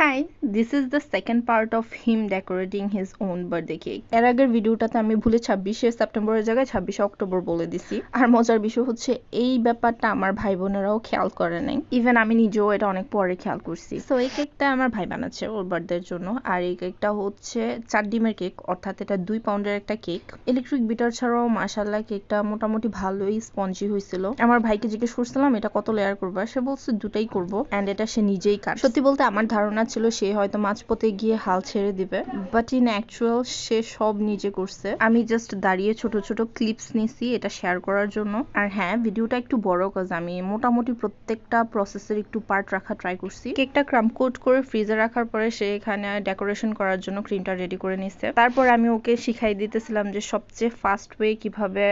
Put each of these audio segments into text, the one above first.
Hi this is the second part of him decorating his own birthday cake এর আগের ভিডিওটাতে আমি ভুলে ছাব্বিশে সেপ্টেম্বরের জায়গায় ছাব্বিশে অক্টোবর বলে দিছি। আর মজার বিষয় হচ্ছে, এই ব্যাপারটা আমার ভাই বোনেরাও খেয়াল করে নাই। ইভেন আমি নিজেও এটা অনেক পরে খেয়াল করছি। সো এই কেকটা আমার ভাই বানাচ্ছে ওর বার্থডের জন্য। আর এই কেকটা হচ্ছে চার ডিমের কেক অর্থাৎ এটা দুই পাউন্ডের একটা কেক ইলেকট্রিক বিটার ছাড়াও মাসাল্লাহ কেকটা মোটামুটি ভালোই স্পঞ্জি হয়েছিল। আমার ভাইকে জিজ্ঞেস করছিলাম, এটা কত লেয়ার করবা? সে বলছে, দুটাই করব। অ্যান্ড এটা সে নিজেই কাট সত্যি বলতে আমার ধারণা ছিল সে হয়তো মাঝপথে গিয়ে হাল ছেড়ে দিবে। বাট ইন অ্যাকচুয়াল সে সব নিজে করছে। আমি জাস্ট দাঁড়িয়ে ছোট ছোট ক্লিপস নিছি এটা শেয়ার করার জন্য। আর হ্যাঁ ভিডিওটা একটু বড় কাজ আমি মোটামুটি প্রত্যেকটা প্রসেসের একটু পার্ট রাখা ট্রাই করছি। কেকটা ক্রাম কোট করে ফ্রিজে রাখার পরে সে এখানে ডেকোরেশন করার জন্য ক্রিমটা রেডি করে নিচ্ছে তারপর আমি ওকে শিখাই দিতেছিলাম যে সবচেয়ে ফাস্ট ওয়ে কীভাবে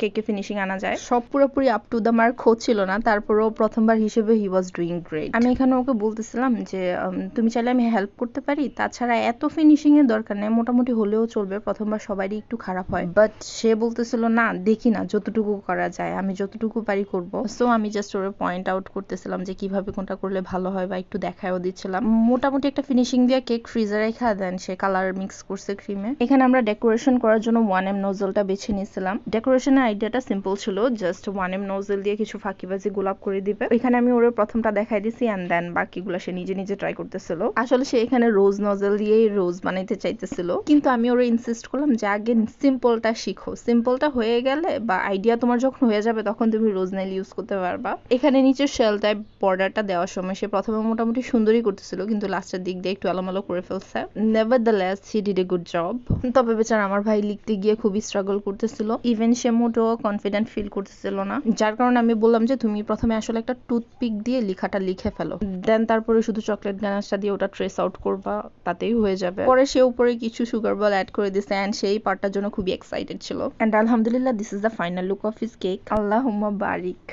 কেকে ফিনিশিং আনা যায়। সব পুরোপুরি আপ টু দ্য মার্ক হচ্ছিল না, তারপরেও প্রথমবার হিসেবে হি ওয়াজ ডুইং গ্রেট আমি এখানে ওকে বলতেছিলাম যে তুমি চাইলে আমি হেল্প করতে পারি? তাছাড়া এত ফিনিশিং এর দরকার নেই। মোটামুটি হলেও চলবে, প্রথমবার সবারই একটু খারাপ হয়। বাট সে বলতেছিল, না, দেখি না, যতটুকু করা যায়, আমি যতটুকু পারি করব। সো আমি জাস্ট ওরে পয়েন্ট আউট করতেছিলাম যে, কীভাবে কোনটা করলে ভালো হয় বা একটু দেখায়ও দিচ্ছিলাম। মোটামুটি একটা ফিনিশিং দিয়ে কেক ফ্রিজে রেখা দেন সে কালার মিক্স করছে ক্রিমে এখানে আমরা ডেকোরেশন করার জন্য ওয়ান এম নোজলটা বেছে নিয়েছিলাম। ডেকোরেশনের আইডিয়াটা সিম্পল ছিল জাস্ট ওয়ান এম নোজল দিয়ে কিছু ফাঁকিবাজি গোলাপ করে দিবে। এখানে আমি ওর প্রথমটা দেখাই দিছি অ্যান্ড দেন বাকিগুলো সে নিজে নিজে ট্রাই করতেছিল। আসলে সে এখানে রোজ নজল দিয়েই রোজ বানাইতে চাইতেছিল। কিন্তু আমি ওরে ইনসিস্ট করলাম যে, আগে সিম্পলটা শিখো। সিম্পলটা হয়ে গেলে বা আইডিয়া তোমার যখন হয়ে যাবে, তখন তুমি রোজ নাইল ইউজ করতে পারবা। এখানে নিচে শেল টাইপ বর্ডারটা দেওয়ার সময় সে প্রথমে মোটামুটি সুন্দরই করতেছিল, কিন্তু লাস্টের দিক দিয়ে একটু আলোমালো করে ফেলছে। Nevertheless he did a good job তবে বেচার আমার ভাই লিখতে গিয়ে খুবই স্ট্রাগল করতেছিল। ইভেন সে মোটেও কনফিডেন্ট ফিল করতেছিল না। যার কারণে আমি বললাম যে, তুমি প্রথমে আসলে একটা টুথপিক দিয়ে লেখাটা লিখে ফেলো। দেন তারপরে শুধু চকলেট গানাশটা দিয়ে ওটা ট্রেস আউট করবা, তাতেই হয়ে যাবে। পরে সে উপরে কিছু সুগার বল অ্যাড করে দিছে অ্যান্ড সেই পার্টটার জন্য খুবই এক্সাইটেড ছিল। অ্যান্ড আলহামদুলিল্লাহ this is the final look of his cake Allah Barik.